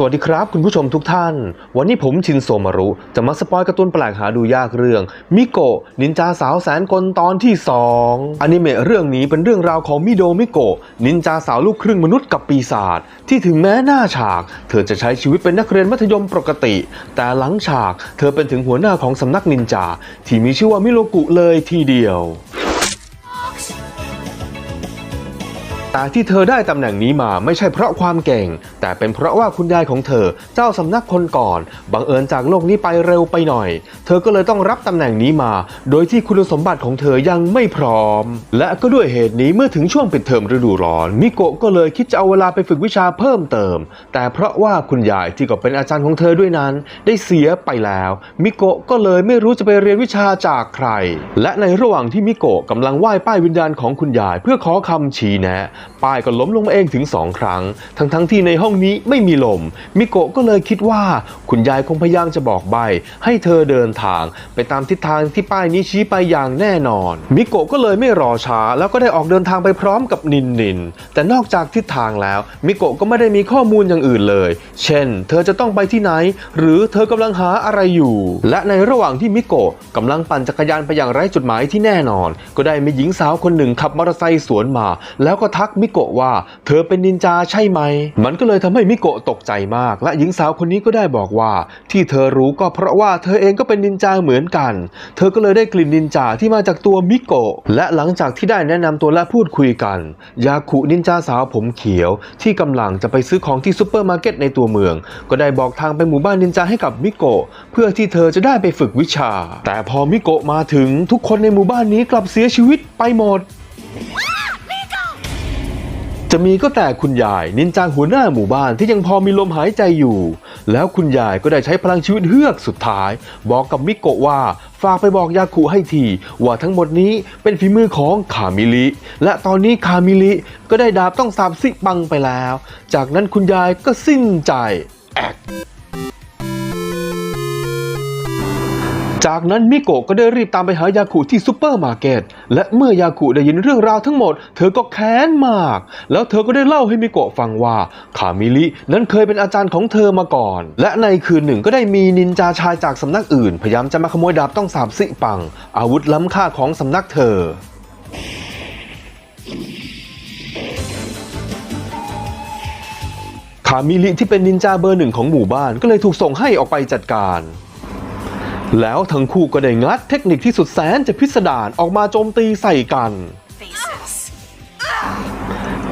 สวัสดีครับคุณผู้ชมทุกท่าน วันนี้ผมชินโซมารุ จะมาสปอยการ์ตูนแปลกหาดูยากเรื่อง มิโกะนินจาสาวแสนกลตอนที่ 2อนิเมะเรื่องนี้เป็นเรื่องราวของมิโดมิโกะนินจาสาวลูกครึ่งมนุษย์กับปีศาจที่ถึงแม้หน้าฉาก เธอจะใช้ชีวิตเป็นนักเรียนมัธยมปกติ แต่หลังฉาก เธอเป็นถึงหัวหน้าของสำนักนินจา ที่มีชื่อว่ามิโรกุเลยทีเดียว แต่ที่เธอได้ตำแหน่งนี้มาไม่ใช่เพราะความเก่ง แต่เป็นเพราะว่าคุณยายของเธอเจ้าสำนักคนก่อน บังเอิญจากโลกนี้ไปเร็วไปหน่อย เธอก็เลยต้องรับตำแหน่งนี้มา โดยที่คุณสมบัติของเธอยังไม่พร้อม และก็ด้วยเหตุนี้เมื่อถึงช่วงปิดเทอมฤดูร้อน มิโกะก็เลยคิดจะเอาเวลาไปฝึกวิชาเพิ่มเติม แต่เพราะว่าคุณยายที่ก็เป็นอาจารย์ของเธอด้วยนั้น ได้เสียไปแล้ว มิโกะก็เลยไม่รู้จะไปเรียนวิชาจากใคร และในระหว่างที่มิโกะกำลังไหว้ป้ายวิญญาณของคุณยาย เพื่อขอคำชี้แนะป้ายก็ล้มลงมาเองถึงสองครั้ง ทั้งๆทที่ในห้องนี้ไม่มีลม มิโกะก็เลยคิดว่า คุณยายคงพยายามจะบอกใบ ให้เธอเดินทาง ไปตามทิศทางที่ป้ายนี้ชี้ไปอย่างแน่นอน มิโกะก็เลยไม่รอช้า แล้วก็ได้ออกเดินทางไปพร้อมกับนินนิน แต่นอกจากทิศทางแล้ว มิโกะก็ไม่ได้มีข้อมูลอย่างอื่นเลย เช่น เธอจะต้องไปที่ไหน หรือเธอกำลังหาอะไรอยู่ และในระหว่างที่มิโกะกำลังปั่นจักรยานไปอย่างไร้จุดหมายที่แน่นอน ก็ได้มีหญิงสาวคนหนึ่งขับมอเตอร์ไซค์สวนมา แล้วก็ทักมิโกะว่า เธอเป็นนินจาใช่ไหม มันก็เลยทำให้มิโกะตกใจมาก และหญิงสาวคนนี้ก็ได้บอกว่า ที่เธอรู้ก็เพราะว่าเธอเองก็เป็นนินจาเหมือนกัน เธอก็เลยได้กลิ่นนินจาที่มาจากตัวมิโกะ และหลังจากที่ได้แนะนำตัวและพูดคุยกัน ยาคุนินจาสาวผมเขียว ที่กำลังจะไปซื้อของที่ซูเปอร์มาร์เก็ตในตัวเมือง ก็ได้บอกทางไปหมู่บ้านนินจาให้กับมิโกะเพื่อที่เธอจะได้ไปฝึกวิชา แต่พอมิโกะมาถึงทุกคนในหมู่บ้านนี้กลับเสียชีวิตไปหมด จะมีก็แต่คุณยายนินจางหัวหน้าหมู่บ้านที่ยังพอมีลมหายใจอยู่ แล้วคุณยายก็ได้ใช้พลังชีวิตเฮือกสุดท้าย บอกกับมิโกะว่าฝากไปบอกยาคุให้ทีว่าทั้งหมดนี้เป็นฝีมือของคามิลิ และตอนนี้คามิลิก็ได้ดาบต้องสาบซิปังไปแล้ว จากนั้นคุณยายก็สิ้นใจแอก จากนั้นมิโกะก็ได้รีบตามไปหายาคุที่ซูเปอร์มาร์เก็ตและเมื่อยาคุได้ยินเรื่องราวทั้งหมด เธอก็แค้นมาก แล้วเธอก็ได้เล่าให้มิโกะฟังว่าคามิลินั้นเคยเป็นอาจารย์ของเธอมาก่อน และในคืนหนึ่งก็ได้มีนินจาชายจากสำนักอื่น พยายามจะมาขโมยดาบต้องสาบสิปัง อาวุธล้ำค่าของสำนักเธอคามิลิที่เป็นนินจาเบอร์หนึ่งของหมู่บ้านก็เลยถูกส่งให้ออกไปจัดการ แล้วทั้งคู่ก็ได้งัดเทคนิคที่สุดแสนจะพิสดารออกมาโจมตีใส่กัน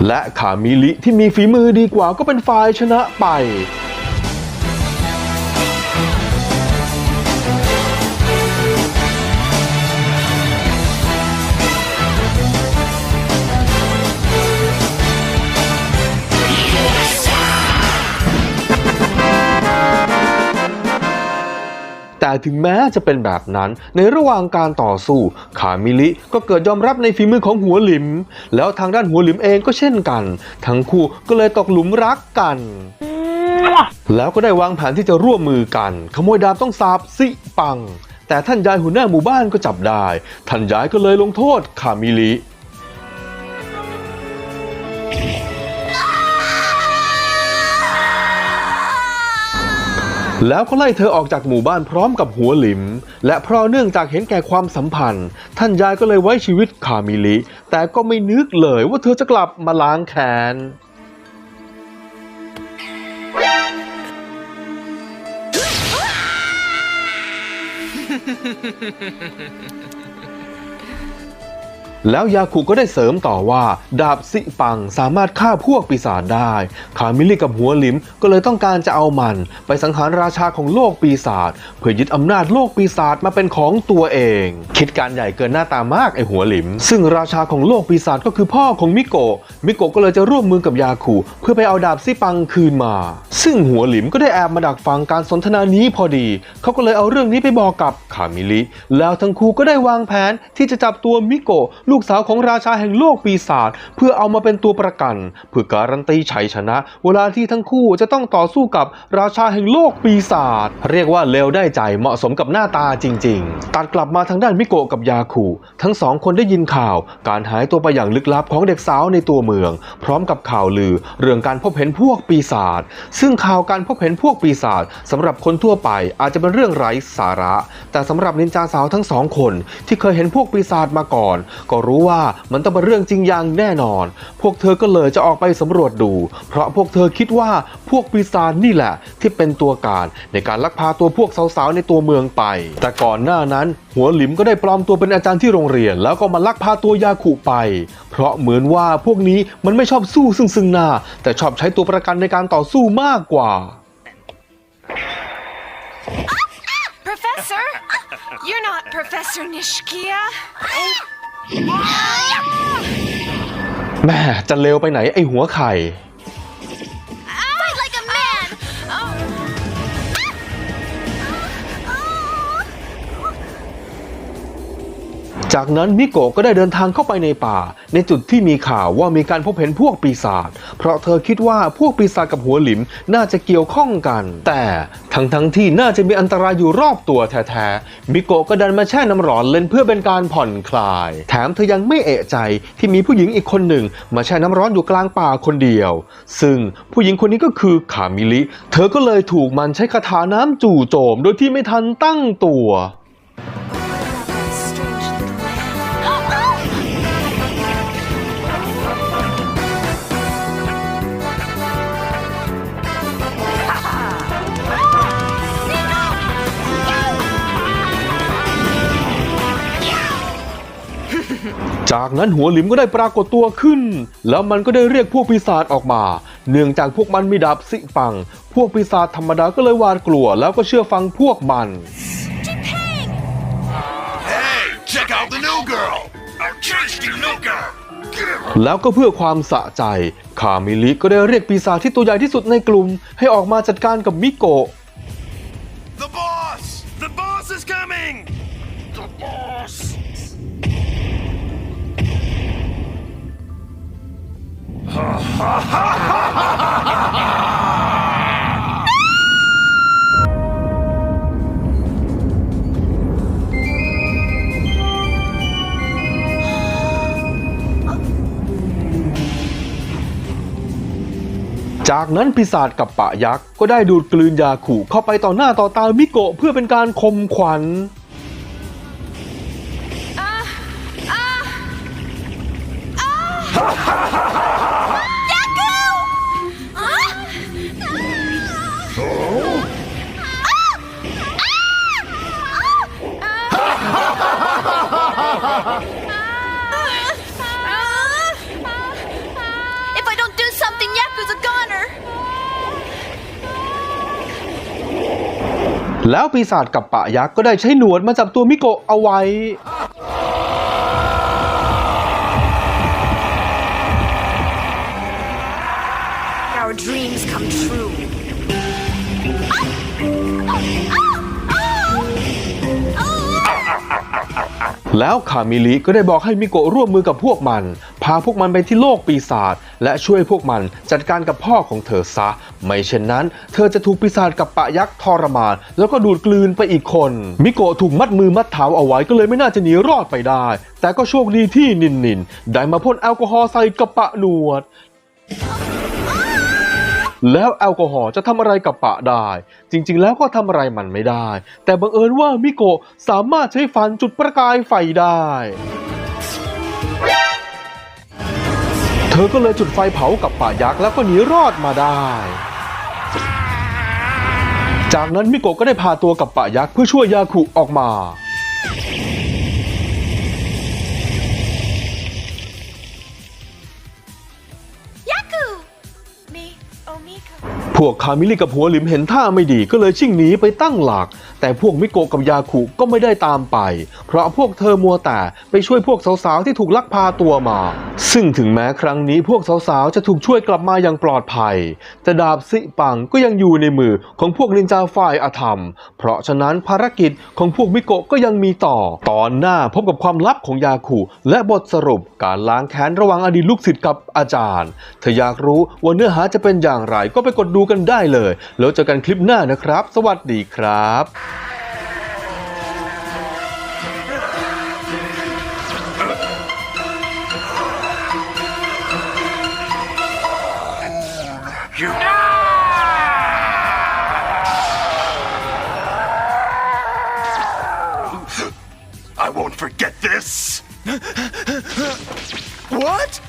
และขามิลิที่มีฝีมือดีกว่าก็เป็นฝ่ายชนะไป แต่ถึงแม้จะเป็นแบบนั้น ในระหว่างการต่อสู้ ขามิลิก็เกิดยอมรับในฝีมือของหัวหลิม แล้วทางด้านหัวหลิมเองก็เช่นกัน ทั้งคู่ก็เลยตกหลุมรักกันแล้วก็ได้วางแผนที่จะร่วมมือกัน ขโมยดาบต้องสาบสิปัง แต่ท่านยายหัวหน้าหมู่บ้านก็จับได้ ท่านยายก็เลยลงโทษขามิลิ แล้วก็ไล่เธอออกจากหมู่บ้านพร้อมกับหัวหลิม และเพราะเนื่องจากเห็นแก่ความสัมพันธ์ ท่านยายก็เลยไว้ชีวิตคามิลิ แต่ก็ไม่นึกเลยว่าเธอจะกลับมาล้างแค้น แล้วยาคุก็ได้เสริมต่อว่า ดาบสิปังสามารถฆ่าพวกปีศาจได้คามิลิกับหัวลิมก็เลยต้องการจะเอามัน ไปสังหารราชาของโลกปีศาจเพื่อยึดอำนาจโลกปีศาจมาเป็นของตัวเอง คิดการใหญ่เกินหน้าตามากไอหัวลิม ซึ่งราชาของโลกปีศาจก็คือพ่อของมิโกะมิโกะก็เลยจะร่วมมือกับยาคุเพื่อไปเอาดาบสิปังคืนมา ซึ่งหัวลิมก็ได้แอบมาดักฟังการสนทนานี้พอดี เขาก็เลยเอาเรื่องนี้ไปบอกกับคามิลิแล้วทั้งคู่ก็ได้วางแผนที่จะจับตัวมิโกะลููกสาวของราชาแห่งโลกปีศาจเพื่อเอามาเป็นตัวประกัน เพื่อการันตีชัยชนะ เวลาที่ทั้งคู่จะต้องต่อสู้กับราชาแห่งโลกปีศาจเรียกว่าเลวได้ใจเหมาะสมกับหน้าตาจริง ๆ ตัดกลับมาทางด้านมิโกะกับยาคุทั้งสองคนได้ยินข่าว การหายตัวไปอย่างลึกลับของเด็กสาวในตัวเมือง พร้อมกับข่าวลือ เรื่องการพบเห็นพวกปีศาจซึ่งซึ่งข่าวการพบเห็นพวกปีศาจสำหรับคนทั่วไปอาจจะเป็นเรื่องไร้สาระ แต่สำหรับนินจาสาวทั้งสองคน ที่เคยเห็นพวกปีศาจมาก่อนก็รู้ว่ามันต้องเป็นเรื่องจริงอย่างแน่นอน พวกเธอก็เลยจะออกไปสำรวจดู เพราะพวกเธอคิดว่าพวกปีศาจนี่แหละ ที่เป็นตัวการในการลักพาตัวพวกสาวๆในตัวเมืองไป แต่ก่อนหน้านั้น หัวหลิมก็ได้ปลอมตัวเป็นอาจารย์ที่โรงเรียน แล้วก็มาลักพาตัวยาขุไป เพราะเหมือนว่าพวกนี้มันไม่ชอบสู้ซึ่งซึ่งหน้า แต่ชอบใช้ตัวประกันในการต่อสู้มากกว่า Professor? You're not Professor Nishkia. แม่จะเลวไปไหนไอหัวไข่ จากนั้นมิโกะก็ได้เดินทางเข้าไปในป่า ในจุดที่มีข่าวว่ามีการพบเห็นพวกปีศาจ เพราะเธอคิดว่าพวกปีศาจกับหัวหลิมน่าจะเกี่ยวข้องกัน แต่ทั้งทั้งที่น่าจะมีอันตรายอยู่รอบตัวแท้ๆ มิโกะก็ดันมาแช่น้ำร้อนเล่นเพื่อเป็นการผ่อนคลาย แถมเธอยังไม่เอะใจที่มีผู้หญิงอีกคนหนึ่งมาแช่น้ำร้อนอยู่กลางป่าคนเดียว ซึ่งผู้หญิงคนนี้ก็คือคามิลิ เธอก็เลยถูกมันใช้คาถาน้ำจู่โจมโดยที่ไม่ทันตั้งตัว จากนั้นหัวหลิมก็ได้ปรากฏตัวขึ้น แล้วมันก็ได้เรียกพวกปีศาจออกมา เนื่องจากพวกมันมีดาบสิปัง พวกปีศาจธรรมดาก็เลยหวาดกลัว แล้วก็เชื่อฟังพวกมัน Hey, check out the new girl! A tasty new girl! แล้วก็เพื่อความสะใจ คามิลิก็ได้เรียกปีศาจที่ตัวใหญ่ที่สุดในกลุ่ม ให้ออกมาจัดการกับมิโกะ The boss! The boss is coming! The boss! จากนั้นปีศาจกับปะยักษ์ก็ได้ดูดกลืนยาขู่เข้าไปต่อหน้าต่อตามิโกะเพื่อเป็นการคมขวัญ แล้วปีศาจกับปะยักษ์ก็ได้ใช้หนวดมาจับตัวมิโกะเอาไว้ แล้วคามิลิก็ได้บอกให้มิโกะร่วมมือกับพวกมัน พาพวกมันไปที่โลกปีศาจและช่วยพวกมันจัดการกับพ่อของเธอซะ ไม่เช่นนั้น เธอจะถูกปีศาจกับปะยักษ์ทรมาน แล้วก็ดูดกลืนไปอีกคน มิโกะถูกมัดมือมัดเท้าเอาไว้ก็เลยไม่น่าจะหนีรอดไปได้ แต่ก็โชคดีที่นินนินได้มาพ่นแอลกอฮอล์ใส่กระปะหนวด แล้วแอลกอฮอล์จะทำอะไรกับปะได้ จริงๆ แล้วก็ทำอะไรมันไม่ได้ แต่บังเอิญว่ามิโกะสามารถใช้ฟันจุดประกายไฟได้เธอก็เลยจุดไฟเผากับป่ายักษ์แล้วก็หนีรอดมาได้ จากนั้นมิโกะก็ได้พาตัวกับป่ายักษ์เพื่อช่วยยาคุออกมา พวกคามิลิกับหัวหลิมเห็นท่าไม่ดีก็เลยชิ่งหนีไปตั้งหลักแต่พวกมิโกะกับยาคุก็ไม่ได้ตามไป เพราะพวกเธอมัวแต่ไปช่วยพวกสาวๆที่ถูกลักพาตัวมา ซึ่งถึงแม้ครั้งนี้พวกสาวๆจะถูกช่วยกลับมาอย่างปลอดภัย แต่ดาบสิปังก็ยังอยู่ในมือของพวกนินจาฝ่ายอาธรรม เพราะฉะนั้นภารกิจของพวกมิโกะก็ยังมีต่อ ตอนหน้าพบกับความลับของยาคุและบทสรุปการล้างแค้นระหว่างอดีตลูกศิษย์กับอาจารย์ถ้าอยากรู้ว่าเนื้อหาจะเป็นอย่างไรก็ไปกดดูกันได้เลย แล้วเจอกันคลิปหน้านะครับ สวัสดีครับ What?